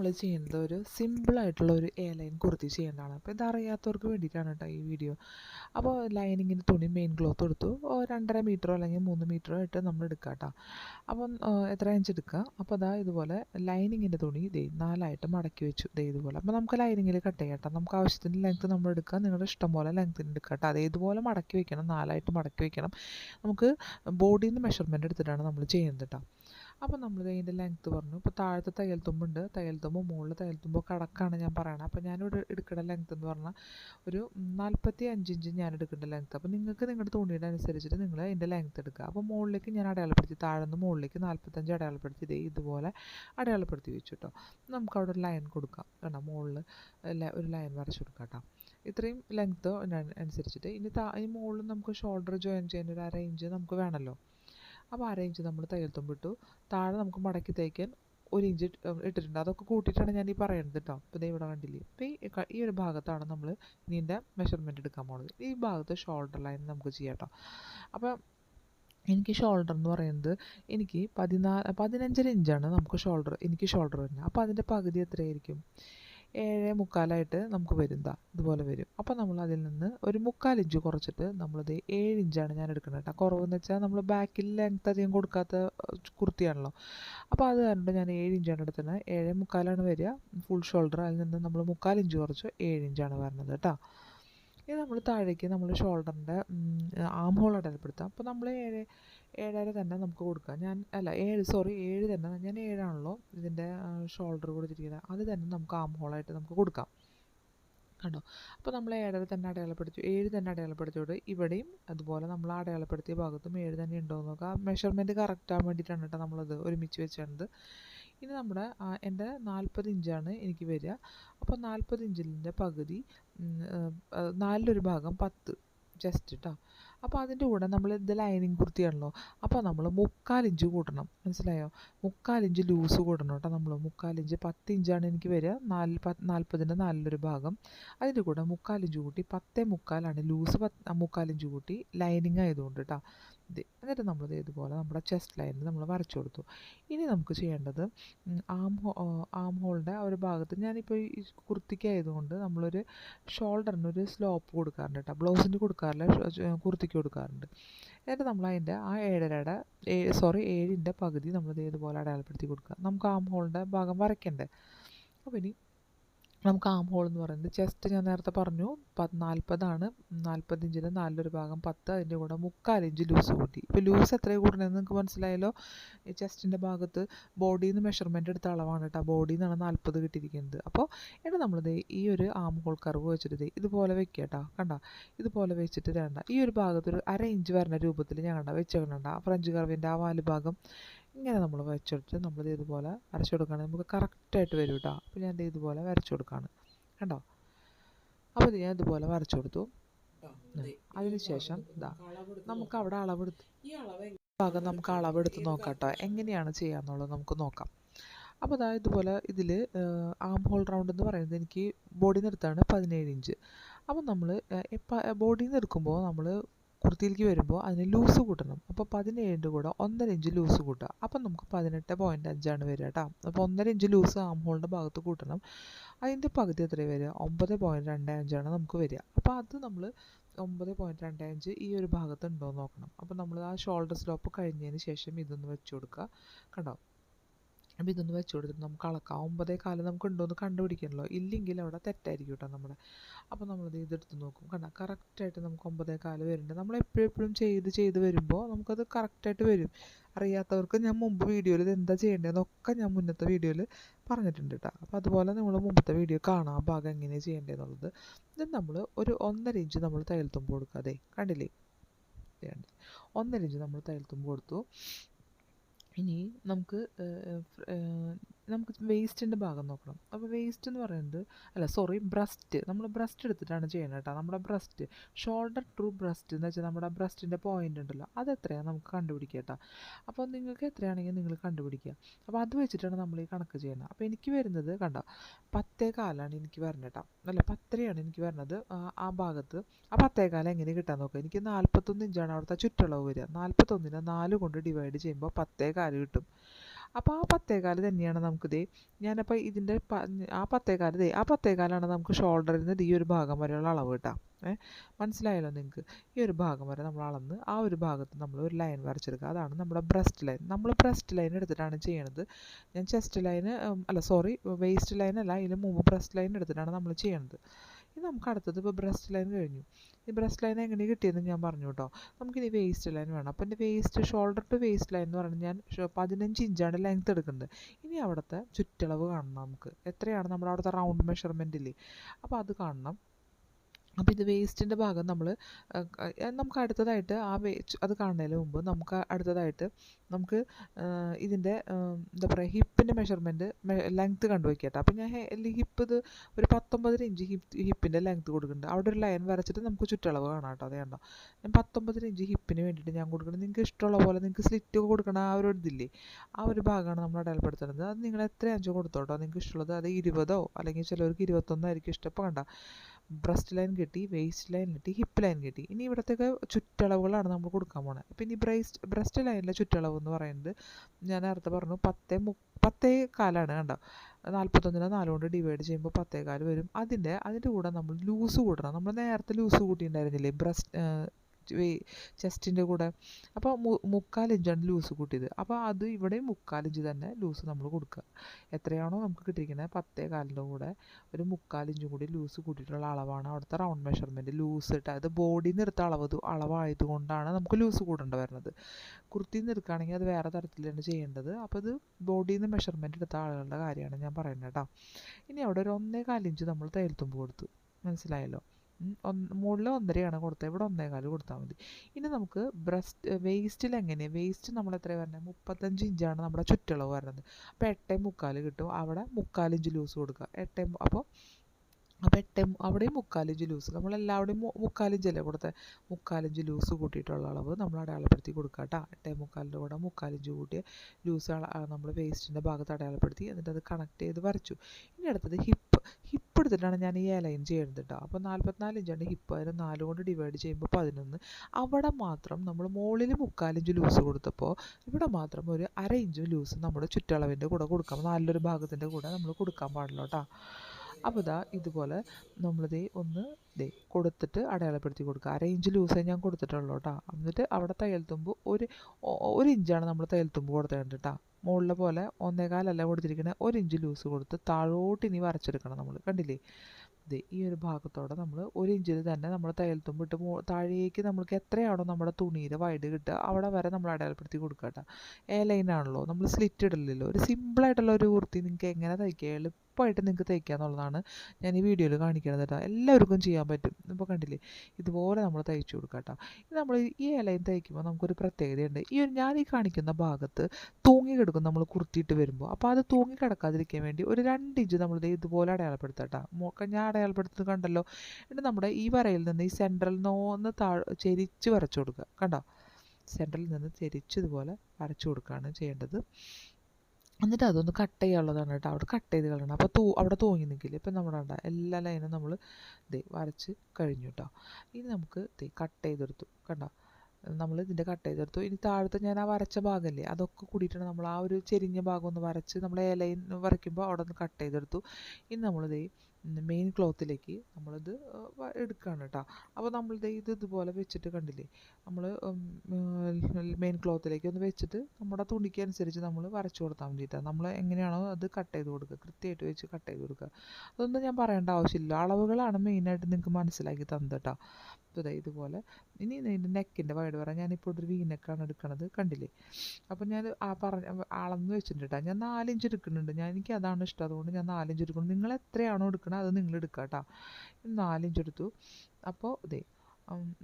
നമ്മൾ ചെയ്യുന്നത് ഒരു സിമ്പിളായിട്ടുള്ള ഒരു എ ലൈൻ കുർത്തി ചെയ്യുന്നതാണ് അപ്പോൾ ഇതറിയാത്തവർക്ക് വേണ്ടിയിട്ടാണ് കേട്ടോ ഈ വീഡിയോ അപ്പോൾ ലൈനിങ്ങിന് തുണി മെയിൻ ക്ലോത്ത് എടുത്തു. രണ്ടര മീറ്ററോ അല്ലെങ്കിൽ മൂന്ന് മീറ്ററോ ആയിട്ട് നമ്മൾ എടുക്കുക കേട്ടോ അപ്പം എത്ര ഇഞ്ച് എടുക്കുക അപ്പോൾ അതാ ഇതുപോലെ ലൈനിങ്ങിന്റെ തുണി ഇതേ നാലായിട്ട് മടക്കി വെച്ചു. ഇതേ ഇതുപോലെ. അപ്പോൾ നമുക്ക് ലൈനിങ്ങിൽ കട്ട് ചെയ്യാം കേട്ടോ നമുക്ക് ആവശ്യത്തിന് ലെങ്ത്ത് നമ്മൾ എടുക്കുക നിങ്ങളുടെ ഇഷ്ടം പോലെ ലെങ്ത്തിന് എടുക്കുക കേട്ടോ അതേ ഇതുപോലെ മടക്കി വെക്കണം. നാലായിട്ട് മടക്കി വെക്കണം. നമുക്ക് ബോഡിയിൽ നിന്ന് മെഷർമെന്റ് എടുത്തിട്ടാണ് നമ്മൾ ചെയ്യുന്നത് കേട്ടോ അപ്പോൾ നമ്മൾ ഇതിന്റെ ലെങ്ത്ത് പറഞ്ഞു. ഇപ്പോൾ താഴത്തെ തയ്യൽ തുമ്പുണ്ട് തയ്യൽ തുമ്പ് മുകളിൽ തയ്യൽ തുമ്പ് കടക്കാണ് ഞാൻ പറയണത് അപ്പോൾ ഞാനിവിടെ എടുക്കേണ്ട ലെങ്ത്ത് എന്ന് പറഞ്ഞാൽ ഒരു നാൽപ്പത്തി അഞ്ച് ഇഞ്ച് ഞാൻ എടുക്കേണ്ട ലെങ്ത്ത് അപ്പോൾ നിങ്ങൾക്ക് നിങ്ങളുടെ തുണിയുടെ അനുസരിച്ചിട്ട് നിങ്ങൾ അതിന്റെ ലെങ്ത്ത് എടുക്കുക. അപ്പോൾ മുകളിലേക്ക് ഞാൻ അടയാളപ്പെടുത്തി താഴെ നിന്ന് മുകളിലേക്ക് നാൽപ്പത്തഞ്ച് അടയാളപ്പെടുത്തി ഇതേ ഇതുപോലെ അടയാളപ്പെടുത്തി വെച്ചു കേട്ടോ നമുക്ക് അവിടെ ഒരു ലൈൻ കൊടുക്കാം. കണ്ടോ? മുകളിൽ ഒരു ലൈൻ വരച്ചു കൊടുക്കാം കേട്ടോ. ഇത്രയും ലെങ്ത്ത് അനുസരിച്ചിട്ട് ഇനി താ ഈ മുകളിൽ നമുക്ക് ഷോൾഡർ ജോയിൻ ചെയ്യേണ്ട ഒരു അര ഇഞ്ച് നമുക്ക് വേണമല്ലോ അപ്പോൾ അര ഇഞ്ച് നമ്മൾ തയ്യൽ തുമ്പിട്ടു താഴെ നമുക്ക് മടക്കി തയ്ക്കാൻ ഒരു ഇഞ്ച് ഇട്ടിട്ടുണ്ട്. അതൊക്കെ കൂട്ടിയിട്ടാണ് ഞാൻ ഈ പറയുന്നത് കേട്ടോ അപ്പോൾ ദേ ഇവിടെ കണ്ടില്ലേ? അപ്പോൾ ഈ ഈ ഒരു ഭാഗത്താണ് നമ്മൾ ഇതിന്റെ മെഷർമെന്റ് എടുക്കാൻ പോകുന്നത് ഈ ഭാഗത്ത് ഷോൾഡർ ലൈൻ നമുക്ക് ചെയ്യാം കേട്ടോ അപ്പോൾ എനിക്ക് ഷോൾഡർ എന്ന് പറയുന്നത് എനിക്ക് പതിനാല് പതിനഞ്ചര ഇഞ്ചാണ് നമുക്ക് ഷോൾഡർ എനിക്ക് ഷോൾഡർ വരുന്നത്. അപ്പോൾ അതിന്റെ പകുതി എത്രയായിരിക്കും? ഏഴ് മുക്കാലായിട്ട് നമുക്ക് വരും ദാ ഇതുപോലെ വരും. അപ്പോൾ നമ്മൾ അതിൽ നിന്ന് ഒരു മുക്കാൽ ഇഞ്ച് കുറച്ചിട്ട് നമ്മളത് ഏഴ് ഇഞ്ചാണ് ഞാൻ എടുക്കുന്നത് കേട്ടോ കുറവെന്ന് വെച്ചാൽ നമ്മൾ ബാക്കിൽ ലെങ്ത് അധികം കൊടുക്കാത്ത കുർത്തിയാണല്ലോ. അപ്പോൾ അത് കാരണം ഞാൻ ഏഴ് ഇഞ്ചാണ് എടുത്തത്. ഏഴ് മുക്കാലാണ് വരിക. ഫുൾ ഷോൾഡർ അതിൽ നിന്ന് നമ്മൾ മുക്കാൽ ഇഞ്ച് കുറച്ച് ഏഴ് ഇഞ്ചാണ് വരുന്നത് കേട്ടോ ഇനി നമ്മൾ താഴേക്ക് നമ്മൾ ഷോൾഡറിന്റെ ആം ഹോൾ അടയാളപ്പെടുത്താം. അപ്പോൾ നമ്മൾ ഏഴ് ഏഴര തന്നെ നമുക്ക് കൊടുക്കാം. ഞാൻ അല്ല ഏഴ് സോറി ഏഴ് തന്നെ. ഞാൻ ഏഴാണല്ലോ ഇതിന്റെ ഷോൾഡർ കൊടുത്തിരിക്കുന്നത്. അത് തന്നെ നമുക്ക് ആം ഹോളായിട്ട് നമുക്ക് കൊടുക്കാം. കണ്ടോ? അപ്പോൾ നമ്മൾ ഏഴര തന്നെ അടയാളപ്പെടുത്തി ഏഴ് തന്നെ അടയാളപ്പെടുത്തിയോട് ഇവിടെയും അതുപോലെ നമ്മൾ അടയാളപ്പെടുത്തിയ ഭാഗത്തും ഏഴ് തന്നെ ഉണ്ടോ എന്ന് നോക്കാം. മെഷർമെന്റ് കറക്റ്റ് ആകാൻ വേണ്ടിയിട്ടാണ് കേട്ടോ നമ്മളത് ഒരുമിച്ച് വെച്ചത് ഇനി നമ്മുടെ എന്റെ നാൽപ്പത് ഇഞ്ചാണ് എനിക്ക് വരിക. അപ്പോൾ നാൽപ്പത് ഇഞ്ചിന്റെ പകുതി നാലിലൊരു ഭാഗം പത്ത്. ജസ്റ്റ് കേട്ടോ അപ്പോൾ അതിന്റെ കൂടെ നമ്മൾ ഇത് ലൈനിങ് കുർത്തിയാണല്ലോ അപ്പോൾ നമ്മൾ മുക്കാലിഞ്ച് കൂട്ടണം. മനസ്സിലായോ? മുക്കാലിഞ്ച് ലൂസ് കൂടണം കേട്ടോ നമ്മൾ മുക്കാലിഞ്ച് പത്ത് ഇഞ്ചാണ് എനിക്ക് വരിക. നാല് പത്ത് നാൽപ്പതിന്റെ നാലിലൊരു ഭാഗം. അതിന്റെ കൂടെ മുക്കാലിഞ്ച് കൂട്ടി പത്തേ മുക്കാലാണ്. ലൂസ് പത്ത് മുക്കാലിഞ്ച് കൂട്ടി ലൈനിങ് ആയതുകൊണ്ട് കേട്ടോ എന്നിട്ട് നമ്മളിത് ഇതുപോലെ നമ്മുടെ ചെസ്റ്റ് ലൈനിൽ നമ്മൾ വരച്ചു കൊടുത്തു. ഇനി നമുക്ക് ചെയ്യേണ്ടത് ആം ഹോ ആം ഹോളിന്റെ ആ ഒരു ഭാഗത്ത് ഞാനിപ്പോൾ ഈ കുർത്തിക്കായതുകൊണ്ട് നമ്മളൊരു ഷോൾഡറിന് ഒരു സ്ലോപ്പ് കൊടുക്കാറുണ്ട് കേട്ടോ ബ്ലൗസിന് കൊടുക്കാറില്ല കുർത്തിക്ക് കൊടുക്കാറുണ്ട്. എന്നിട്ട് നമ്മൾ അതിന്റെ ആ ഏഴരയുടെ സോറി ഏഴിന്റെ പകുതി നമ്മൾ ഇതുപോലെ അടയാളപ്പെടുത്തി കൊടുക്കുക നമുക്ക് ആം ഹോളിന്റെ ഭാഗം വരയ്ക്കണ്ടേ? അപ്പോൾ ഇനി നമുക്ക് ആം ഹോൾ എന്ന് പറയുന്നത്. ചെസ്റ്റ് ഞാൻ നേരത്തെ പറഞ്ഞു പത്ത് നാൽപ്പതാണ് നാൽപ്പത് ഇഞ്ചിൽ നാലിലൊരു ഭാഗം പത്ത് അതിന്റെ കൂടെ മുക്കാൽ ഇഞ്ച് ലൂസ് കൂട്ടി. ഇപ്പോൾ ലൂസ് എത്ര കൂട്ടണമെന്ന് നിങ്ങൾക്ക് മനസ്സിലായല്ലോ? ഈ ചെസ്റ്റിന്റെ ഭാഗത്ത് ബോഡിയിൽ നിന്ന് മെഷർമെന്റ് എടുത്ത അളവാണ് കേട്ടോ. ബോഡിയിൽ നിന്നാണ് നാൽപ്പത് കിട്ടിയിരിക്കുന്നത്. അപ്പോൾ എന്നിട്ട് നമ്മളിത് ഈ ഒരു ആം ഹോൾ കർവ് വെച്ചിട്ട് ഇതുപോലെ വെക്കുക കേട്ടോ. കണ്ട? ഇതുപോലെ വെച്ചിട്ട് വേണ്ട ഈ ഒരു ഭാഗത്ത് ഒരു അര ഇഞ്ച് വരുന്ന രൂപത്തിൽ ഞാൻ കണ്ട വെച്ചേക്കണണ്ട. ആ ഫ്രഞ്ച് കർവിന്റെ ആ വാൽ ഭാഗം ഇങ്ങനെ നമ്മൾ വരച്ചെടുത്ത് നമ്മൾ ഇതുപോലെ വരച്ചു കൊടുക്കുകയാണെങ്കിൽ നമുക്ക് കറക്റ്റായിട്ട് വരും കേട്ടോ അപ്പോൾ ഞാൻ ഇതുപോലെ വരച്ചു കൊടുക്കുകയാണ് കണ്ടോ? അപ്പോൾ ഞാൻ ഇതുപോലെ വരച്ചു കൊടുത്തു. അതിനുശേഷം ഇതാ നമുക്ക് അവിടെ അളവെടുത്ത് ഭാഗം നമുക്ക് അളവെടുത്ത് നോക്കാം കേട്ടോ എങ്ങനെയാണ് ചെയ്യാന്നുള്ളത് നമുക്ക് നോക്കാം. അപ്പോൾ അതായത് ഇതുപോലെ ഇതിൽ ആം ഹോൾ റൗണ്ട് എന്ന് പറയുന്നത് എനിക്ക് ബോഡി നിന്ന് എടുത്താണ് പതിനേഴ് ഇഞ്ച് അപ്പോൾ നമ്മൾ ബോഡിയിൽ നിന്ന് എടുക്കുമ്പോൾ നമ്മൾ കുർത്തിയിലേക്ക് വരുമ്പോൾ അതിന് ലൂസ് കൂട്ടണം. അപ്പോൾ പതിനേഴിന്റെ കൂടെ ഒന്നര ഇഞ്ച് ലൂസ് കൂട്ടുക. അപ്പം നമുക്ക് പതിനെട്ട് പോയിന്റ് അഞ്ചാണ് വരിക കേട്ടോ അപ്പോൾ ഒന്നര ഇഞ്ച് ലൂസ് ആം ഹോളിന്റെ ഭാഗത്ത് കൂട്ടണം. അതിന്റെ പകുതി എത്ര വരിക? ഒമ്പത് പോയിന്റ് രണ്ട് അഞ്ചാണ് നമുക്ക് വരിക. അപ്പോൾ അത് നമ്മൾ ഒമ്പത് പോയിന്റ് രണ്ട് അഞ്ച് ഈ ഒരു ഭാഗത്ത് ഉണ്ടോ എന്ന് നോക്കണം. അപ്പോൾ നമ്മൾ ആ ഷോൾഡർ സ്ലോപ്പ് കഴിഞ്ഞതിന് ശേഷം ഇതൊന്ന് വെച്ച് കൊടുക്കുക. കണ്ടോ? അപ്പോൾ ഇതൊന്ന് വെച്ച് കൊടുത്തിട്ട് നമുക്ക് അളക്കാം ഒമ്പതേ കാലം നമുക്ക് ഉണ്ടോ എന്ന് കണ്ടുപിടിക്കണമല്ലോ ഇല്ലെങ്കിൽ അവിടെ തെറ്റായിരിക്കും കേട്ടോ നമ്മുടെ. അപ്പോൾ നമ്മളത് ഇതെടുത്ത് നോക്കും കണ്ട? കറക്റ്റായിട്ട് നമുക്ക് ഒമ്പതേ കാൽ വരുന്നുണ്ട് നമ്മൾ എപ്പോഴും എപ്പോഴും ചെയ്ത് ചെയ്ത് വരുമ്പോൾ നമുക്കത് കറക്റ്റായിട്ട് വരും. അറിയാത്തവർക്ക് ഞാൻ മുമ്പ് വീഡിയോയിൽ ഇത് എന്താ ചെയ്യേണ്ടതെന്നൊക്കെ ഞാൻ മുന്നത്തെ വീഡിയോയിൽ പറഞ്ഞിട്ടുണ്ട് കേട്ടോ. അപ്പോൾ അതുപോലെ നമ്മൾ മുമ്പത്തെ വീഡിയോ കാണാൻ ഭാഗം എങ്ങനെയാണ് ചെയ്യേണ്ടതെന്നുള്ളത് ഇത് നമ്മൾ ഒരു ഒന്നര ഇഞ്ച് നമ്മൾ തയ്യൽ തുമ്പ് കൊടുക്കുക. അതെ കണ്ടില്ലേ? ഒന്നര ഇഞ്ച് നമ്മൾ തയ്യൽ തുമ്പ് കൊടുത്തു. ഇനി നമുക്ക് നമുക്ക് വേസ്റ്റിന്റെ ഭാഗം നോക്കണം. അപ്പോൾ വേസ്റ്റ് എന്ന് പറയുന്നത് അല്ല സോറി ബ്രസ്റ്റ് നമ്മൾ ബ്രസ്റ്റ് എടുത്തിട്ടാണ് ചെയ്യുന്നത് കേട്ടോ. നമ്മുടെ ബ്രസ്റ്റ് ഷോൾഡർ ടു ബ്രസ്റ്റ് എന്ന് വെച്ചാൽ നമ്മുടെ ബ്രസ്റ്റിന്റെ പോയിന്റ് ഉണ്ടല്ലോ. അത് എത്രയാണ് നമുക്ക് കണ്ടുപിടിക്കുക കേട്ടോ. അപ്പോൾ നിങ്ങൾക്ക് എത്രയാണെങ്കിൽ നിങ്ങൾ കണ്ടുപിടിക്കുക. അപ്പോൾ അത് വെച്ചിട്ടാണ് നമ്മൾ ഈ കണക്ക് ചെയ്യുന്നത്. അപ്പോൾ എനിക്ക് വരുന്നത് കണ്ടോ പത്തേ കാലാണ് എനിക്ക് വരുന്നത് കേട്ടോ. അല്ല പത്തരയാണ് എനിക്ക് വരുന്നത്. ആ- ഭാഗത്ത്. ആ പത്തേകാലം എങ്ങനെ കിട്ടാൻ നോക്കുക എനിക്ക് നാൽപ്പത്തൊന്ന് ഇഞ്ചാണ് അവിടുത്തെ ചുറ്റളവ് വരിക. നാൽപ്പത്തൊന്നിനെ നാല് കൊണ്ട് ഡിവൈഡ് ചെയ്യുമ്പോൾ പത്തേ കാൽ കിട്ടും. അപ്പോൾ ആ പത്തേകാൽ തന്നെയാണ് നമുക്കിത്. ഞാനപ്പോൾ ഇതിന്റെ ആ പത്തേകാൽ ദേ ആ പത്തേകാലാണ് നമുക്ക് ഷോൾഡറിൽ നിന്ന് ഈ ഒരു ഭാഗം വരെയുള്ള അളവ് കിട്ടാം. മനസ്സിലായല്ലോ നിങ്ങൾക്ക് ഈ ഒരു ഭാഗം വരെ നമ്മൾ അളന്ന് ആ ഒരു ഭാഗത്ത് നമ്മൾ ഒരു ലൈൻ വരച്ചെടുക്കുക. അതാണ് നമ്മുടെ ബ്രസ്റ്റ് ലൈൻ നമ്മൾ ബ്രസ്റ്റ് ലൈൻ എടുത്തിട്ടാണ് ചെയ്യണത്. ഞാൻ ചെസ്റ്റ് ലൈന് അല്ല സോറി വേസ്റ്റ് ലൈൻ അല്ല ഇതിന് മുമ്പ് ബ്രസ്റ്റ് ലൈൻ എടുത്തിട്ടാണ് നമ്മൾ ചെയ്യണത്. ഇനി നമുക്ക് അടുത്തത് ഇപ്പോൾ ബ്രസ്റ്റ് ലൈൻ കഴിഞ്ഞു. ഈ ബ്രസ്റ്റ് ലൈൻ എങ്ങനെ കിട്ടിയെന്ന് ഞാൻ പറഞ്ഞു കേട്ടോ. നമുക്കിനി വേസ്റ്റ് ലൈൻ വേണം. അപ്പോൾ എന്റെ waist shoulder to waist line എന്ന് പറയുന്നത് ഞാൻ പതിനഞ്ച് ഇഞ്ചാണ് ലെങ്ത് എടുക്കുന്നത്. ഇനി അവിടുത്തെ ചുറ്റളവ് കാണണം നമുക്ക്. എത്രയാണ് നമ്മുടെ അവിടുത്തെ റൗണ്ട് മെഷർമെന്റിൽ അപ്പോൾ അത് കാണണം. അപ്പോൾ ഇത് വേസ്റ്റിന്റെ ഭാഗം നമ്മൾ നമുക്ക് അടുത്തതായിട്ട് ആ വേ അത് കാണുന്നതിന് മുമ്പ് നമുക്ക് അടുത്തതായിട്ട് നമുക്ക് ഇതിന്റെ എന്താ പറയുക ഹിപ്പിന്റെ മെഷർമെന്റ് ലെങ്ത്ത് കണ്ടുവയ്ക്കട്ടെ അപ്പോൾ ഞാൻ ഹിപ്പ് ഇത് ഒരു പത്തൊമ്പതര ഇഞ്ച് ഹിപ്പ് ഹിപ്പിന്റെ ലെങ്ത്ത് കൊടുക്കുന്നുണ്ട്. അവിടെ ഒരു ലൈൻ വരച്ചിട്ട് നമുക്ക് ചുറ്റളവ് കാണാം കേട്ടോ അത് കണ്ടോ? ഞാൻ പത്തൊമ്പതര ഇഞ്ച് ഹിപ്പിന് വേണ്ടിയിട്ട് ഞാൻ കൊടുക്കുന്നത് നിങ്ങൾക്ക് ഇഷ്ടമുള്ള പോലെ നിങ്ങൾക്ക് സ്ലിറ്റ് കൊടുക്കണ ആ ഒരു ഇതില്ലേ ആ ഒരു ഭാഗമാണ് നമ്മൾ അടയാളപ്പെടുത്തുന്നത്. അത് നിങ്ങൾ എത്ര അഞ്ചോ കൊടുത്തോട്ടോ? നിങ്ങൾക്ക് ഇഷ്ടമുള്ളത് അത് ഇരുപതോ അല്ലെങ്കിൽ ചിലവർക്ക് ഇരുപത്തൊന്നോ ആയിരിക്കും ഇപ്പോൾ ബ്രസ്റ്റ് ലൈൻ കിട്ടി വേസ്റ്റ് ലൈൻ കിട്ടി ഹിപ്പ് ലൈൻ കിട്ടി. ഇനി ഇവിടത്തേക്ക് ചുറ്റളവുകളാണ് നമ്മൾ കൊടുക്കാൻ പോണത് അപ്പം ഇനി ബ്രേസ്റ്റ് ബ്രസ്റ്റ് ലൈനിലെ ചുറ്റളവ് എന്ന് പറയുന്നത് ഞാൻ നേരത്തെ പറഞ്ഞു പത്തേ മു പത്തേ കാലാണ് കണ്ടോ? നാൽപ്പത്തൊന്നിനെ നാലുകൊണ്ട് ഡിവൈഡ് ചെയ്യുമ്പോൾ പത്തേ കാൽ വരും. അതിന്റെ അതിന്റെ കൂടെ നമ്മൾ ലൂസ് കൂട്ടണം നമ്മൾ നേരത്തെ ലൂസ് കൂട്ടിയിട്ടുണ്ടായിരുന്നില്ലേ? ബ്രസ്റ്റ് ചെസ്റ്റിന്റെ കൂടെ. അപ്പോൾ മു മുക്കാൽ ഇഞ്ചാണ് ലൂസ് കൂട്ടിയത്. അപ്പോൾ അത് ഇവിടെ മുക്കാലിഞ്ച് തന്നെ ലൂസ് നമ്മൾ കൊടുക്കുക. എത്രയാണോ നമുക്ക് കിട്ടിയിരിക്കുന്നത്? പത്തേ കാലിന്റെ കൂടെ ഒരു മുക്കാലിഞ്ചും കൂടി ലൂസ് കൂട്ടിയിട്ടുള്ള അളവാണ് അവിടുത്തെ റൗണ്ട് മെഷർമെന്റ് ലൂസ് ഇട്ട് അത് ബോഡിയിൽ നിന്ന് എടുത്ത അളവ് അളവായതുകൊണ്ടാണ് നമുക്ക് ലൂസ് കൂടേണ്ടി വരുന്നത്. കുർത്തിയിൽ നിന്ന് എടുക്കുകയാണെങ്കിൽ അത് വേറെ തരത്തിലാണ് ചെയ്യേണ്ടത്. അപ്പോൾ ഇത് ബോഡിയിൽ നിന്ന് മെഷർമെന്റ് എടുത്ത ആളുകളുടെ കാര്യമാണ് ഞാൻ പറയുന്നത് കേട്ടോ. ഇനി അവിടെ ഒരു ഒന്നേ കാലിഞ്ച് നമ്മൾ തയ്യൽത്തുമ്പ് കൊടുത്തു. മനസ്സിലായല്ലോ? മുകളിൽ ഒന്നരയാണ് കൊടുത്തത്. ഇവിടെ ഒന്നേകാൽ കൊടുത്താൽ മതി. ഇനി നമുക്ക് ബ്രസ്റ്റ് വേസ്റ്റിൽ എങ്ങനെ വേസ്റ്റ് നമ്മൾ എത്ര വരണേ? മുപ്പത്തഞ്ച് ഇഞ്ചാണ് നമ്മുടെ ചുറ്റളവ് വരുന്നത് അപ്പോൾ എട്ടേ മുക്കാൽ കിട്ടും. അവിടെ മുക്കാലിഞ്ച് ലൂസ് കൊടുക്കുക. എട്ടേ അപ്പോൾ അപ്പോൾ എട്ടേ അവിടെയും മുക്കാലിഞ്ച് ലൂസ് നമ്മൾ നമ്മളെല്ലാവിടെയും മുക്കാലിഞ്ചല്ലേ കൊടുത്തത് മുക്കാലിഞ്ച് ലൂസ് കൂട്ടിയിട്ടുള്ള അളവ് നമ്മൾ അടയാളപ്പെടുത്തി കൊടുക്കുക കേട്ടോ. എട്ടേ മുക്കാലിന്റെ കൂടെ മുക്കാലിഞ്ച് കൂട്ടിയ ലൂസ് നമ്മൾ വേസ്റ്റിന്റെ ഭാഗത്ത് അടയാളപ്പെടുത്തി എന്നിട്ട് അത് കണക്ട് ചെയ്ത് വരച്ചു. ഇനി അടുത്തത് ഹിപ്പ് ഹിപ്പ് ഞാൻ ഈ ലൈൻ ചെയ്യുന്നത് കേട്ടോ അപ്പോൾ നാൽപ്പത്തിനാല് ഇഞ്ചാണ് ഹിപ്പ്. അതിന് നാല് കൊണ്ട് ഡിവൈഡ് ചെയ്യുമ്പോൾ പതിനൊന്ന്. അവിടെ മാത്രം നമ്മൾ മുകളിൽ മുക്കാലിഞ്ച് ലൂസ് കൊടുത്തപ്പോൾ ഇവിടെ മാത്രം ഒരു അര ഇഞ്ച് ലൂസ് നമ്മുടെ ചുറ്റളവിന്റെ കൂടെ കൊടുക്കാം. നാലിലൊരു ഭാഗത്തിന്റെ കൂടെ നമ്മൾ കൊടുക്കാൻ പാടില്ല കേട്ടോ അപ്പോൾ ഇതാ ഇതുപോലെ നമ്മളിതേ ഒന്ന് ദേ കൊടുത്തിട്ട് അടയാളപ്പെടുത്തി കൊടുക്കുക അര ഇഞ്ച് ലൂസേ ഞാൻ കൊടുത്തിട്ടുള്ളൂ കേട്ടോ എന്നിട്ട് അവിടെ തയ്യൽ തുമ്പ് ഒരു ഒരു ഇഞ്ചാണ് നമ്മൾ തയ്യൽ തുമ്പ് കൊടുത്തേണ്ടത് കേട്ടോ മുകളിലെ പോലെ ഒന്നേകാലല്ല കൊടുത്തിരിക്കുന്നത് ഒരു ഇഞ്ച് ലൂസ് കൊടുത്ത് താഴോട്ട് ഇനി വരച്ചെടുക്കണം നമ്മൾ കണ്ടില്ലേ? ദേ ഈ ഒരു ഭാഗത്തോടെ നമ്മൾ ഒരു ഇഞ്ചിൽ തന്നെ നമ്മൾ തയ്യൽ തുമ്പിട്ട് താഴേക്ക് നമ്മൾക്ക് എത്രയാണോ നമ്മുടെ തുണിയുടെ വൈഡ് കിട്ടുക അവിടെ വരെ നമ്മൾ അടയാളപ്പെടുത്തി കൊടുക്കുക കേട്ടോ എ ലൈനാണല്ലോ നമ്മൾ സ്ലിറ്റ് ഇടലില്ലല്ലോ. ഒരു സിമ്പിളായിട്ടുള്ള ഒരു കുർത്തി നിങ്ങൾക്ക് എങ്ങനെ തയ്ക്കുക എളുപ്പമായിട്ട് നിങ്ങൾക്ക് തയ്ക്കുക എന്നുള്ളതാണ് ഞാൻ ഈ വീഡിയോയിൽ കാണിക്കുന്നത് കേട്ടോ എല്ലാവർക്കും ചെയ്യാൻ പറ്റും. ഇപ്പോൾ കണ്ടില്ലേ? ഇതുപോലെ നമ്മൾ തയ്ച്ചു കൊടുക്കുക കേട്ടോ ഇത് നമ്മൾ ഈ ഇലയും തയ്ക്കുമ്പോൾ നമുക്കൊരു പ്രത്യേകതയുണ്ട്. ഈ ഒരു ഞാൻ ഈ കാണിക്കുന്ന ഭാഗത്ത് തൂങ്ങി കിടക്കും നമ്മൾ കുർത്തിയിട്ട് വരുമ്പോൾ അപ്പോൾ അത് തൂങ്ങി കിടക്കാതിരിക്കാൻ വേണ്ടി ഒരു രണ്ട് ഇഞ്ച് നമ്മൾ ഇതുപോലെ അടയാളപ്പെടുത്തട്ടോ ഞാൻ അടയാളപ്പെടുത്തുന്നത് കണ്ടല്ലോ? എന്നിട്ട് നമ്മുടെ ഈ വരയിൽ നിന്ന് ഈ സെൻട്രൽ നിന്ന് താഴ് ചെരിച്ച് വരച്ചു കൊടുക്കുക കണ്ടോ? സെൻട്രലിൽ നിന്ന് തിരിച്ചതുപോലെ വരച്ചു കൊടുക്കുകയാണ് ചെയ്യേണ്ടത്. എന്നിട്ട് അതൊന്ന് കട്ട് ചെയ്യാനുള്ളതാണ് കേട്ടോ. അവിടെ കട്ട് ചെയ്ത് കളയണം. അപ്പോൾ തൂ അവിടെ തൂങ്ങി നിൽക്കില്ല ഇപ്പം നമ്മുടെ ഉണ്ടാ എല്ലാ ലൈനും നമ്മൾ ദേ വരച്ച് കഴിഞ്ഞു കേട്ടോ ഇനി നമുക്ക് ദേ കട്ട് ചെയ്തെടുത്തു. കണ്ടോ? നമ്മൾ ഇതിന്റെ കട്ട് ചെയ്തെടുത്തു. ഇനി താഴത്തെ ഞാൻ ആ വരച്ച ഭാഗമല്ലേ അതൊക്കെ കൂടിയിട്ടാണ് നമ്മൾ ആ ഒരു ചെരിഞ്ഞ ഭാഗം ഒന്ന് വരച്ച് നമ്മൾ ഇലയിൽ വരയ്ക്കുമ്പോൾ അവിടെ ഒന്ന് കട്ട് ചെയ്തെടുത്തു. ഇനി നമ്മളിത് മെയിൻ ക്ലോത്തിലേക്ക് നമ്മളിത് എടുക്കുകയാണ് കേട്ടോ അപ്പോൾ നമ്മളിത് ഇത് ഇതുപോലെ വെച്ചിട്ട് കണ്ടില്ലേ? നമ്മൾ മെയിൻ ക്ലോത്തിലേക്ക് ഒന്ന് വെച്ചിട്ട് നമ്മുടെ തുണിക്ക് അനുസരിച്ച് നമ്മൾ വരച്ചു കൊടുത്താൽ വേണ്ടിയിട്ടാണ് നമ്മൾ എങ്ങനെയാണോ അത് കട്ട് ചെയ്ത് കൊടുക്കുക കൃത്യമായിട്ട് വെച്ച് കട്ട് ചെയ്ത് കൊടുക്കുക അതൊന്നും ഞാൻ പറയേണ്ട ആവശ്യമില്ല. അളവുകളാണ് മെയിനായിട്ട് നിങ്ങൾക്ക് മനസ്സിലാക്കി തന്നത് കേട്ടോ ഇതേ ഇതുപോലെ ഇനി ഇതിന്റെ നെക്കിന്റെ വൈഡ് പറയാം ഞാനിപ്പോൾ ഒരു വീനെക്കാണ് എടുക്കണത്. കണ്ടില്ലേ? അപ്പോൾ ഞാൻ ആ പറഞ്ഞ അളന്ന് വെച്ചിട്ടുണ്ട് കേട്ടോ ഞാൻ നാലിഞ്ച് എടുക്കുന്നുണ്ട്. ഞാൻ എനിക്ക് അതാണ് ഇഷ്ടം. അതുകൊണ്ട് ഞാൻ നാലിഞ്ച് എടുക്കുന്നു. നിങ്ങൾ എത്രയാണോ എടുക്കണത് അത് നിങ്ങൾ എടുക്കുക കേട്ടോ നാലിഞ്ച് എടുത്തു. അപ്പോൾ ഇതേ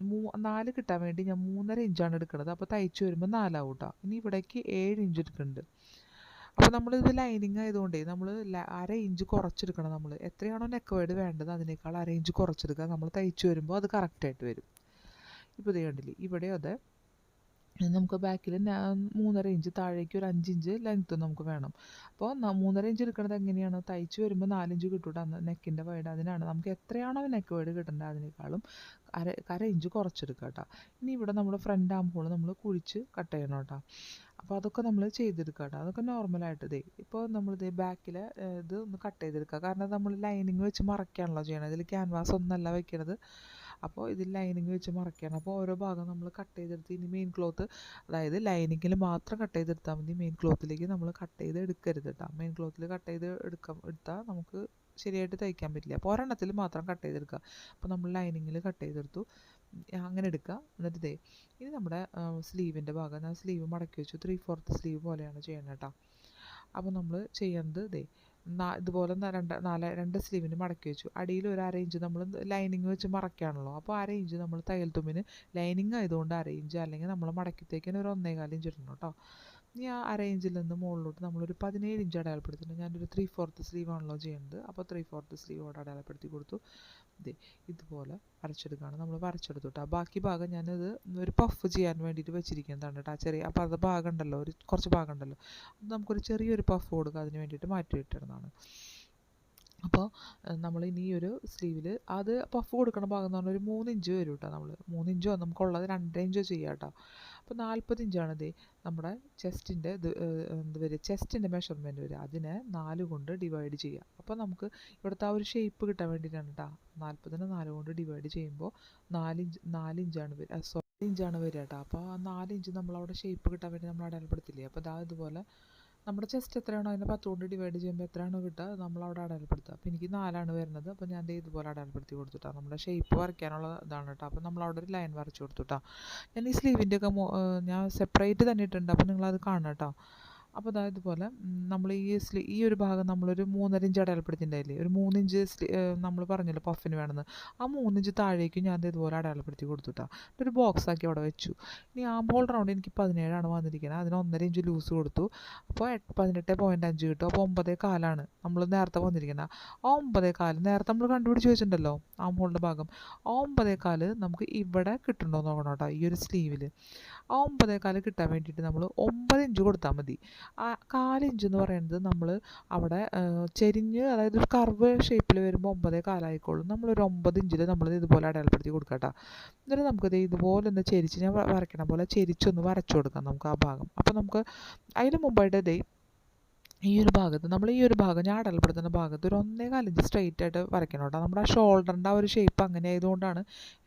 മൂ നാല് കിട്ടാൻ വേണ്ടി ഞാൻ മൂന്നര ഇഞ്ചാണ് എടുക്കുന്നത് അപ്പോൾ തയ്ച്ച് വരുമ്പോൾ നാലാവും കേട്ടോ ഇനി ഇവിടേക്ക് ഏഴ് ഇഞ്ച് എടുക്കുന്നുണ്ട്. അപ്പോൾ നമ്മളിത് ലൈനിങ് ആയതുകൊണ്ടേ നമ്മൾ അര ഇഞ്ച് കുറച്ചെടുക്കണം നമ്മൾ എത്രയാണോ നെക്ക് വേർഡ് വേണ്ടത് അതിനേക്കാൾ അര ഇഞ്ച് കുറച്ചെടുക്കുക. നമ്മൾ തയ്ച്ച് വരുമ്പോൾ അത് കറക്റ്റായിട്ട് വരും. ഇപ്പോൾ ഇത് കണ്ടില്ലേ? ഇവിടെ അതെ നമുക്ക് ബാക്കിൽ മൂന്നര ഇഞ്ച് താഴേക്ക് ഒരു അഞ്ചിഞ്ച് ലെങ്ത്ത് നമുക്ക് വേണം. അപ്പോൾ മൂന്നര ഇഞ്ച് എടുക്കുന്നത് എങ്ങനെയാണ്? തയ്ച്ച് വരുമ്പോൾ നാലിഞ്ച് കിട്ടൂട നെക്കിന്റെ വൈഡ് അതിനാണ്. നമുക്ക് എത്രയാണോ നെക്ക് വൈഡ് കിട്ടേണ്ടത് അതിനേക്കാളും അര അര ഇഞ്ച് കുറച്ചെടുക്കുക കേട്ടോ. ഇനി ഇവിടെ നമ്മുടെ ഫ്രണ്ട് ആകുമ്പോൾ നമ്മൾ കുഴിച്ച് കട്ട് ചെയ്യണം കേട്ടോ. അപ്പോൾ അതൊക്കെ നമ്മൾ ചെയ്തെടുക്കുക കേട്ടോ. അതൊക്കെ നോർമലായിട്ട് ഇതേ ഇപ്പോൾ നമ്മൾ ഇതേ ബാക്കിൽ ഇത് ഒന്ന് കട്ട് ചെയ്തെടുക്കുക കാരണം നമ്മൾ ലൈനിങ് വെച്ച് മറയ്ക്കാണല്ലോ ചെയ്യണത്. ഇതിൽ ക്യാൻവാസ് ഒന്നല്ല വെക്കണത്. അപ്പോൾ ഇതിൽ ലൈനിങ് വെച്ച് മറയ്ക്കണം. അപ്പോൾ ഓരോ ഭാഗം നമ്മൾ കട്ട് ചെയ്തെടുത്ത് ഇനി മെയിൻ ക്ലോത്ത് അതായത് ലൈനിങ്ങിൽ മാത്രം കട്ട് ചെയ്തെടുത്താൽ മതി. മെയിൻ ക്ലോത്തിലേക്ക് നമ്മൾ കട്ട് ചെയ്ത് എടുക്കരുത് കേട്ടോ മെയിൻ ക്ലോത്തിൽ കട്ട് ചെയ്ത് എടുക്കാം എടുത്താൽ നമുക്ക് ശരിയായിട്ട് തയ്ക്കാൻ പറ്റില്ല. അപ്പോൾ ഒരെണ്ണത്തിൽ മാത്രം കട്ട് ചെയ്തെടുക്കുക അപ്പോൾ നമ്മൾ ലൈനിങ്ങിൽ കട്ട് ചെയ്തെടുത്തു. അങ്ങനെ എടുക്കുക എന്നിട്ട് ഇതേ ഇനി നമ്മുടെ സ്ലീവിന്റെ ഭാഗം. ഞാൻ സ്ലീവ് മടക്കി വെച്ചു. ത്രീ ഫോർത്ത് സ്ലീവ് പോലെയാണ് ചെയ്യണം കേട്ടോ അപ്പോൾ നമ്മൾ ചെയ്യേണ്ടത് ഇതേ ഇതുപോലെ രണ്ട് നാല് രണ്ട് സ്ലീവിന് മടക്കി വെച്ചു. അടിയിൽ ഒരു അര ഇഞ്ച് നമ്മൾ ലൈനിങ് വെച്ച് മറക്കുകയാണല്ലോ അപ്പോൾ അര ഇഞ്ച് നമ്മൾ തയ്യൽ തുമ്പിന് ലൈനിങ് ആയതുകൊണ്ട് അര ഇഞ്ച് അല്ലെങ്കിൽ നമ്മൾ മടക്കിത്തേക്കിന് ഒരു ഒന്നേകാൽ ഇഞ്ച് ഇടണം കേട്ടോ. ഇനി ആ അര ഇഞ്ചിൽ നിന്ന് മുകളിലോട്ട് നമ്മളൊരു പതിനേഴ് ഇഞ്ച് അടയാളപ്പെടുത്തുന്നുണ്ട് ഞാനൊരു ത്രീ ഫോർത്ത് സ്ലീവ് ആണല്ലോ ചെയ്യുന്നത് അപ്പോൾ ത്രീ ഫോർത്ത് സ്ലീവോട് അടയാളപ്പെടുത്തി കൊടുത്തു. ഇതേ ഇതുപോലെ വരച്ചെടുക്കുകയാണ് നമ്മൾ വരച്ചെടുത്തു കേട്ടോ ബാക്കി ഭാഗം ഞാനത് ഒരു പഫ് ചെയ്യാൻ വേണ്ടിയിട്ട് വെച്ചിരിക്കുന്നതാണ് കേട്ടോ ആ ചെറിയ അപ്പോൾ അത് ഭാഗം ഉണ്ടല്ലോ ഒരു കുറച്ച് ഭാഗം ഉണ്ടല്ലോ. അത് നമുക്കൊരു ചെറിയൊരു പഫ് കൊടുക്കുക. അതിന് വേണ്ടിയിട്ട് മാറ്റി ഇട്ടിരുന്നതാണ് അപ്പോൾ നമ്മൾ ഇനി ഒരു സ്ലീവിൽ അത് പഫ് കൊടുക്കണ ഭാഗം എന്ന് പറഞ്ഞാൽ ഒരു മൂന്ന് ഇഞ്ച് വരും കേട്ടോ നമ്മൾ മൂന്ന് ഇഞ്ചോ നമുക്കുള്ളത് രണ്ടര ഇഞ്ചോ ചെയ്യാം കേട്ടോ അപ്പോൾ നാൽപ്പത് ഇഞ്ചാണ് ഇത് നമ്മുടെ ചെസ്റ്റിന്റെ ഇത് എന്ത് വരിക? ചെസ്റ്റിന്റെ മെഷർമെന്റ് വരിക. അതിനെ നാല് കൊണ്ട് ഡിവൈഡ് ചെയ്യുക അപ്പോൾ നമുക്ക് ഇവിടുത്തെ ആ ഒരു ഷേപ്പ് കിട്ടാൻ വേണ്ടിയിട്ടാണ് കേട്ടോ നാൽപ്പതിന് നാല് കൊണ്ട് ഡിവൈഡ് ചെയ്യുമ്പോൾ നാലിഞ്ച് നാലിഞ്ചാണ് വരിക സോറി ഇഞ്ചാണ് വരിക കേട്ടോ അപ്പോൾ ആ നാലിഞ്ച് നമ്മളവിടെ ഷേപ്പ് കിട്ടാൻ വേണ്ടി നമ്മൾ അടയാളപ്പെടുത്തില്ലേ? അപ്പോൾ അതാ ഇതുപോലെ നമ്മുടെ ചെസ്റ്റ് എത്രയാണോ അതിനെ പത്ത് കൊണ്ട് ഡിവൈഡ് ചെയ്യുമ്പോൾ എത്രയാണോ കിട്ടുക നമ്മളവിടെ അടയാളപ്പെടുത്തുക. അപ്പോൾ എനിക്ക് നാലാണ് വരുന്നത്. അപ്പോൾ ഞാൻ ഇതുപോലെ അടയാളപ്പെടുത്തി കൊടുത്തുട്ടാ. നമ്മുടെ ഷേപ്പ് വരയ്ക്കാനുള്ള ഇതാണ് കേട്ടോ. അപ്പോൾ നമ്മളവിടെ ഒരു ലൈൻ വരച്ച് കൊടുത്തുട്ടാ ഞാൻ ഈ സ്ലീവിന്റെ ഒക്കെ ഞാൻ സെപ്പറേറ്റ് തന്നെ ഇട്ടിട്ടുണ്ട്. അപ്പോൾ നിങ്ങളത് കാണണം കേട്ടോ. അപ്പോൾ അതായത് ഇതുപോലെ നമ്മൾ ഈ സ്ലീ ഈ ഒരു ഭാഗം നമ്മളൊരു മൂന്നര ഇഞ്ച് അടയാളപ്പെടുത്തിയിട്ടുണ്ടായില്ലേ ഒരു മൂന്നിഞ്ച് സ്ലീ നമ്മൾ പറഞ്ഞല്ലോ പഫിന് വേണമെന്ന് ആ മൂന്നിഞ്ച് താഴേക്ക് ഞാൻ ഇതുപോലെ അടയാളപ്പെടുത്തി കൊടുത്തുട്ടാ. ഒരു ബോക്സ് ആക്കി അവിടെ വെച്ചു. ഇനി ആ ബോൾ റൗണ്ട് എനിക്ക് പതിനേഴാണ് വന്നിരിക്കുന്നത് അതിന് ഒന്നര ഇഞ്ച് ലൂസ് കൊടുത്തു അപ്പോൾ പതിനെട്ട് പോയിന്റ് അഞ്ച് കിട്ടും. അപ്പോൾ ഒമ്പതേ കാലാണ് നമ്മൾ നേരത്തെ വന്നിരിക്കുന്നത് ആ ഒമ്പതേ കാൽ നേരത്തെ നമ്മൾ കണ്ടുപിടിച്ച് വെച്ചിട്ടുണ്ടല്ലോ ആ മോളുടെ ഭാഗം. ആ ഒമ്പതേ കാൽ നമുക്ക് ഇവിടെ കിട്ടുന്നുണ്ടോ നോക്കണം കേട്ടോ ഈ ഒരു സ്ലീവിൽ ആ ഒമ്പതേ കാൽ കിട്ടാൻ വേണ്ടിയിട്ട് നമ്മൾ ഒമ്പത് ഇഞ്ച് കൊടുത്താൽ മതി. കാലിഞ്ച് എന്ന് പറയുന്നത് നമ്മൾ അവിടെ ചെരിഞ്ഞ് അതായത് ഒരു കർവ് ഷേപ്പിൽ വരുമ്പോൾ ഒമ്പതേ കാലായിക്കോളും. നമ്മളൊരു ഒമ്പത് ഇഞ്ചിൽ നമ്മൾ ഇതുപോലെ അടയാളപ്പെടുത്തി കൊടുക്കാം കേട്ടോ എന്നിട്ട് നമുക്കത് ഇതുപോലെ ഒന്ന് ചെരിച്ച് ഞാൻ വരയ്ക്കണ പോലെ ചെരിച്ചൊന്ന് വരച്ചു കൊടുക്കാം നമുക്ക് ആ ഭാഗം. അപ്പോൾ നമുക്ക് അതിന് മുമ്പായിട്ട് ഇതേ ഈ ഒരു ഭാഗത്ത് നമ്മൾ ഈ ഒരു ഭാഗം ഞാൻ അടയാളപ്പെടുത്തുന്ന ഭാഗത്ത് ഒരു ഒന്നേ കാലിഞ്ച് സ്ട്രെയിറ്റ് ആയിട്ട് വരയ്ക്കണം കേട്ടോ നമ്മുടെ ആ ഷോൾഡറിന്റെ ആ ഒരു ഷേപ്പ് അങ്ങനെ ആയതുകൊണ്ടാണ്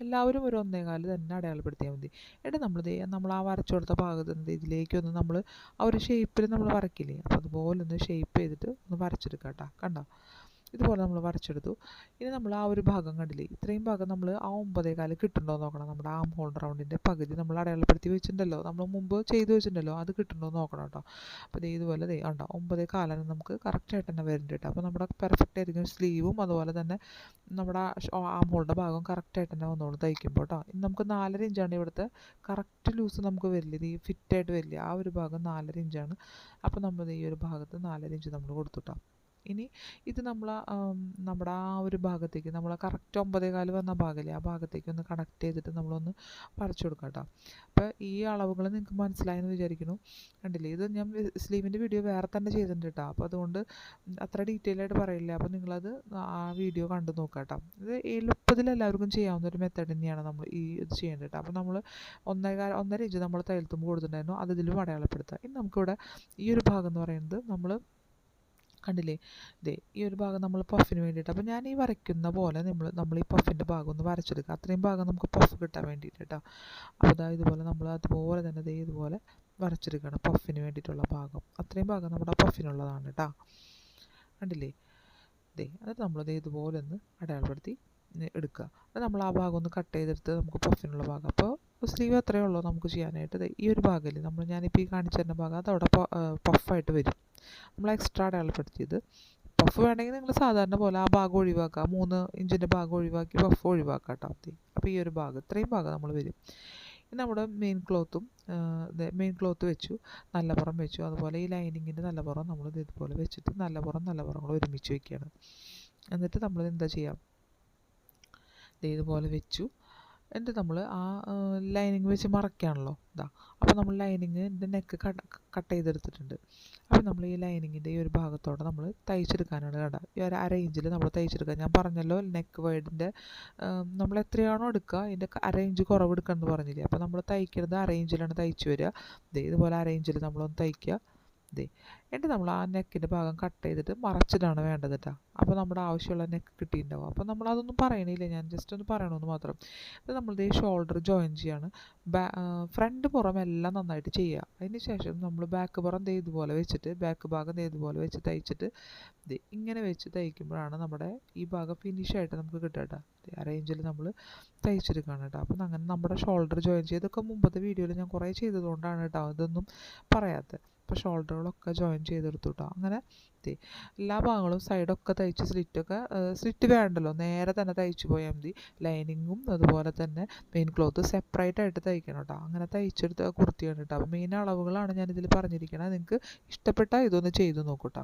എല്ലാവരും ഒരു ഒന്നേ കാൽ തന്നെ അടയാളപ്പെടുത്തിയാൽ മതി. എന്നിട്ട് നമ്മൾ നമ്മൾ ആ വരച്ചു കൊടുത്ത ഭാഗത്ത് നിന്ന് ഇതിലേക്കൊന്ന് നമ്മൾ ആ ഒരു ഷേപ്പിൽ നമ്മൾ വരയ്ക്കില്ലേ? അപ്പോൾ അതുപോലെ ഒന്ന് ഷേപ്പ് ചെയ്തിട്ട് ഒന്ന് വരച്ചെടുക്കാം കേട്ടോ കണ്ടോ? ഇതുപോലെ നമ്മൾ വരച്ചെടുത്തു. ഇനി നമ്മൾ ആ ഒരു ഭാഗം കണ്ടില്ലേ? ഇത്രയും ഭാഗം നമ്മൾ ആ ഒമ്പതേ കാൽ കിട്ടുന്നുണ്ടോ നോക്കണം. നമ്മുടെ ആം ഹോൾ റൗണ്ടിന്റെ പകുതി നമ്മൾ അടയാളപ്പെടുത്തി വെച്ചിട്ടുണ്ടല്ലോ. നമ്മൾ മുമ്പ് ചെയ്തു വെച്ചിട്ടുണ്ടല്ലോ. അത് കിട്ടുന്നുണ്ടോ നോക്കണം കേട്ടോ. അപ്പോൾ ദേ ഇതുപോലെ ദേ ഉണ്ടോ ഒമ്പതേ കാലാണ് നമുക്ക് കറക്റ്റായിട്ട് തന്നെ വരുന്നുണ്ട് കേട്ടോ. അപ്പോൾ നമ്മുടെ പെർഫെക്റ്റ് ആയിരിക്കും സ്ലീവും അതുപോലെ തന്നെ നമ്മുടെ ആം ഹോളിന്റെ ഭാഗം കറക്റ്റായിട്ട് തന്നെ വന്നോളൂ തയ്ക്കുമ്പോൾ കേട്ടോ. നമുക്ക് നാലര ഇഞ്ചാണ് ഇവിടുത്തെ കറക്റ്റ് ലൂസ് നമുക്ക് വരില്ല ഇത് ഫിറ്റായിട്ട് വരില്ല ആ ഒരു ഭാഗം നാലര ഇഞ്ചാണ് അപ്പോൾ നമ്മൾ ഈ ഒരു ഭാഗത്ത് നാലര ഇഞ്ച് നമ്മൾ കൊടുത്തുട്ടോ ഇനി ഇത് നമ്മൾ നമ്മുടെ ആ ഒരു ഭാഗത്തേക്ക് നമ്മൾ കറക്റ്റ് ഒമ്പതേ കാൽ വന്ന ഭാഗമില്ലേ ആ ഭാഗത്തേക്ക് ഒന്ന് കണക്ട് ചെയ്തിട്ട് നമ്മളൊന്ന് പറിച്ചു കൊടുക്കാം കേട്ടോ അപ്പോൾ ഈ അളവുകൾ നിങ്ങൾക്ക് മനസ്സിലായെന്ന് വിചാരിക്കുന്നു. കണ്ടില്ലേ? ഇത് ഞാൻ സ്ലീവിന്റെ വീഡിയോ വേറെ തന്നെ ചെയ്തിട്ടുണ്ട് കേട്ടോ. അപ്പോൾ അതുകൊണ്ട് അത്ര ഡീറ്റെയിൽ ആയിട്ട് പറയില്ല. അപ്പോൾ നിങ്ങളത് ആ വീഡിയോ കണ്ടു നോക്കാം കേട്ടോ ഇത് എളുപ്പത്തിൽ എല്ലാവർക്കും ചെയ്യാവുന്ന ഒരു മെത്തേഡ് തന്നെയാണ് നമ്മൾ ഈ ഇത് ചെയ്യേണ്ടത് കേട്ടോ. അപ്പോൾ നമ്മൾ ഒന്നര ഒന്നര ഇഞ്ച് നമ്മൾ തയ്യൽത്തുമ്പോൾ കൊടുത്തിട്ടുണ്ടായിരുന്നു. അത് ഇതിലും അടയാളപ്പെടുത്തുക. ഇനി നമുക്കിവിടെ ഈ ഒരു ഭാഗം എന്ന് പറയുന്നത് നമ്മൾ കണ്ടില്ലേ? ദേ ഈ ഒരു ഭാഗം നമ്മൾ പഫിന് വേണ്ടിയിട്ട്. അപ്പോൾ ഞാൻ ഈ വരയ്ക്കുന്ന പോലെ നമ്മൾ നമ്മൾ ഈ പഫിന്റെ ഭാഗം ഒന്ന് വരച്ചെടുക്കുക. അത്രയും ഭാഗം നമുക്ക് പഫ് കിട്ടാൻ വേണ്ടിയിട്ട് കേട്ടോ അപ്പോൾ അതാ ഇതുപോലെ നമ്മൾ അതുപോലെ തന്നെ ദേ ഇതുപോലെ വരച്ചെടുക്കണം പഫിന് വേണ്ടിയിട്ടുള്ള ഭാഗം. അത്രയും ഭാഗം നമ്മുടെ പഫിനുള്ളതാണ് കേട്ടോ കണ്ടില്ലേ? ദേ എന്നിട്ട് നമ്മളത് ഇതുപോലെ ഒന്ന് അടയാളപ്പെടുത്തി എടുക്കുക. അത് നമ്മൾ ആ ഭാഗം ഒന്ന് കട്ട് ചെയ്തെടുത്ത് നമുക്ക് പഫിനുള്ള ഭാഗം. അപ്പോൾ സ്ലീവ് അത്രയേ ഉള്ളൂ നമുക്ക് ചെയ്യാനായിട്ട്. ഈ ഒരു ഭാഗമില്ലേ? നമ്മൾ ഞാനിപ്പോൾ ഈ കാണിച്ചു തരുന്ന ഭാഗം അത് അവിടെ പഫായിട്ട് വരും. നമ്മൾ എക്സ്ട്രാ അടയാളപ്പെടുത്തിയത് പഫ് വേണമെങ്കിൽ നിങ്ങൾ സാധാരണ പോലെ ആ ഭാഗം ഒഴിവാക്കുക മൂന്ന് ഇഞ്ചിന്റെ ഭാഗം ഒഴിവാക്കി പഫ് ഒഴിവാക്കുക കേട്ടോ. അപ്പോൾ ഈ ഒരു ഭാഗം ഇത്രയും ഭാഗം നമ്മൾ വരും. നമ്മുടെ മെയിൻ ക്ലോത്തും മെയിൻ ക്ലോത്ത് വെച്ചു നല്ല പുറം വെച്ചു. അതുപോലെ ഈ ലൈനിങ്ങിന്റെ നല്ല പുറം നമ്മൾ ഇതുപോലെ വെച്ചിട്ട് നല്ല പുറം നല്ല പുറം കൂടെ ഒരുമിച്ച് വയ്ക്കുകയാണ് എന്നിട്ട് നമ്മൾ എന്താ ചെയ്യാം? ഇതുപോലെ വെച്ചു. എന്നിട്ട് നമ്മൾ ആ ലൈനിങ് വെച്ച് മറയ്ക്കുകയാണല്ലോ ഇതാ അപ്പോൾ നമ്മൾ ലൈനിങ്ങിന്റെ നെക്ക് കട്ട് ചെയ്തെടുത്തിട്ടുണ്ട്. അപ്പോൾ നമ്മൾ ഈ ലൈനിങ്ങിന്റെ ഈ ഒരു ഭാഗത്തോടെ നമ്മൾ തയ്ച്ചെടുക്കാനാണ് കണ്ട ഈ ഒരു അര ഇഞ്ചിൽ നമ്മൾ തയ്ച്ചെടുക്കുക ഞാൻ പറഞ്ഞല്ലോ നെക്ക് വൈഡിന്റെ നമ്മൾ എത്രയാണോ എടുക്കുക അതിന്റെ അര ഇഞ്ച് കുറവ് എന്ന് പറഞ്ഞില്ലേ? അപ്പോൾ നമ്മൾ തയ്ക്കുന്നത് അര ഇഞ്ചിലാണ് തയ്ച്ചു വരിക. ദേ ഇതുപോലെ അര ഇഞ്ചിൽ നമ്മളൊന്ന് തയ്ക്കുക. ദേ എന്നിട്ട് നമ്മൾ ആ നെക്കിന്റെ ഭാഗം കട്ട് ചെയ്തിട്ട് മറച്ചിട്ടാണ് വേണ്ടത് കേട്ടോ അപ്പോൾ നമ്മുടെ ആവശ്യമുള്ള നെക്ക് കിട്ടിയിട്ടുണ്ടാവും. അപ്പോൾ നമ്മൾ അതൊന്നും പറയണില്ല. ഞാൻ ജസ്റ്റ് ഒന്ന് പറയണമെന്ന് മാത്രം. ഇത് നമ്മളിത് ഷോൾഡർ ജോയിൻ ചെയ്യാണ്. ഫ്രണ്ട് പുറം എല്ലാം നന്നായിട്ട് ചെയ്യുക. അതിന് ശേഷം നമ്മൾ ബാക്ക് പുറം ദേ ഇതുപോലെ വെച്ചിട്ട് ബാക്ക് ഭാഗം ദേ ഇതുപോലെ വെച്ച് തയ്ച്ചിട്ട് ദേ ഇങ്ങനെ വെച്ച് തയ്ക്കുമ്പോഴാണ് നമ്മുടെ ഈ ഭാഗം ഫിനിഷ് ആയിട്ട് നമുക്ക് കിട്ടുക കേട്ടോ ആ റേഞ്ചിൽ നമ്മൾ തയ്ച്ചെടുക്കുകയാണ് കേട്ടോ അപ്പം അങ്ങനെ നമ്മുടെ ഷോൾഡർ ജോയിൻ ചെയ്തൊക്കെ മുമ്പത്തെ വീഡിയോയിൽ ഞാൻ കുറേ ചെയ്തതുകൊണ്ടാണ് കേട്ടോ ഇതൊന്നും പറയാത്തത്. അപ്പോൾ ഷോൾഡറുകളൊക്കെ ജോയിൻ ചെയ്തെടുത്തു കേട്ടോ അങ്ങനെ എല്ലാ ഭാഗങ്ങളും സൈഡൊക്കെ തയ്ച്ച് സ്ലിറ്റൊക്കെ സ്ലിറ്റ് വേണ്ടല്ലോ. നേരെ തന്നെ തയ്ച്ചു പോയാൽ മതി. ലൈനിങ്ങും അതുപോലെ തന്നെ മെയിൻ ക്ലോത്ത് സെപ്പറേറ്റ് ആയിട്ട് തയ്ക്കണം കേട്ടോ അങ്ങനെ തയ്ച്ചെടുത്ത കുർത്തിയാണ് കേട്ടോ അപ്പോൾ മെയിൻ അളവുകളാണ് ഞാനിതിൽ പറഞ്ഞിരിക്കുന്നത് നിങ്ങൾക്ക് ഇഷ്ടപ്പെട്ടാൽ ഇതൊന്ന് ചെയ്ത് നോക്കൂട്ടോ